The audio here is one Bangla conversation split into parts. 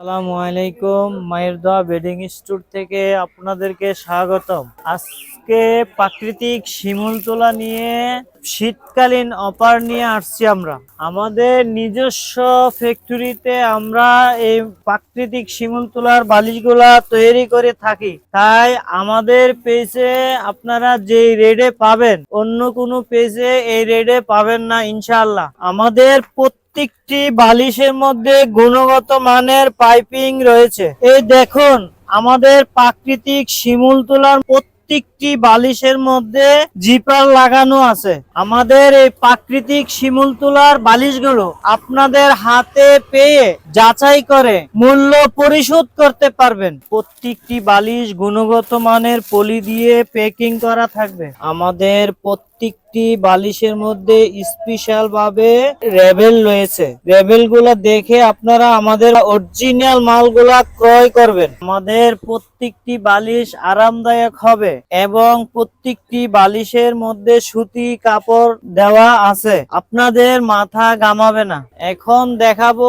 আসসালামু আলাইকুম। মায়ের দোয়া বেডিং স্টোর থেকে আপনাদেরকে স্বাগতম। আজকে প্রাকৃতিক শিমুল তোলা নিয়ে শীতকালীন অফার নিয়ে আসছি আমরা। আমাদের নিজস্ব ফ্যাক্টরিতে আমরা এই প্রাকৃতিক শিমুল তোলার বালিশগুলা তৈরি করে থাকি। তাই আমাদের পেজে আপনারা যে রেডে পাবেন, অন্য কোনো পেজে এই রেডে পাবেন না ইনশাল্লাহ আমাদের প্রত্যেকটি বালিশের মধ্যে গুণগত মানের পাইপিং রয়েছে। এই দেখুন, আমাদের প্রাকৃতিক শিমুল তোলার প্রত্যেকটি বালিশের মধ্যে জিপার লাগানো আছে। আমাদের এই প্রাকৃতিক শিমুল তোলার বালিশগুলো আপনাদের হাতে পেয়ে যাচাই করে মূল্য পরিশোধ করতে পারবেন। প্রত্যেকটি বালিশ গুণগত মানের পলি দিয়ে প্যাকিং করা থাকবে। আমাদের প্রত্যেকটি বালিশের মধ্যে স্পেশাল ভাবে রেবেল রয়েছে। রেবেলগুলা দেখে আপনারা আমাদের অরিজিনাল মালগুলা ক্রয় করবেন। আমাদের প্রত্যেকটি বালিশ আরামদায়ক হবে এবং প্রত্যেকটি বালিশের মধ্যে সুতি কাপড় দেওয়া আছে। আপনাদের মাথা গামাবে না। এখন দেখাবো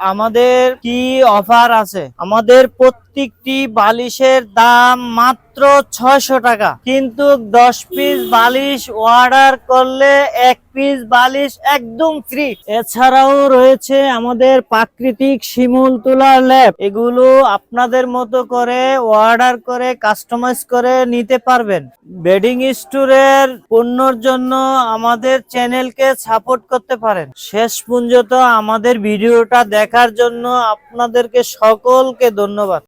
আমাদের কি অফার আছে? আমাদের প্রত্যেকটি বালিশের দাম মাত্র ছয়শো টাকা। কিন্তু দশ পিস বালিশ অর্ডার করলে এক পিস বালিশ একদম ফ্রি এছাড়াও রয়েছে আমাদের প্রাকৃতিক শিমুল তোলার ল্যাব এগুলো আপনাদের মতো করে অর্ডার করে কাস্টমাইজ করে নিতে পারবেন। বেডিং স্টোরের পণ্যর জন্য আমাদের চ্যানেলকে সাপোর্ট করতে পারেন। শেষ পর্যন্ত আমাদের ভিডিওটা দেখার জন্য আপনাদেরকে সকলকে ধন্যবাদ।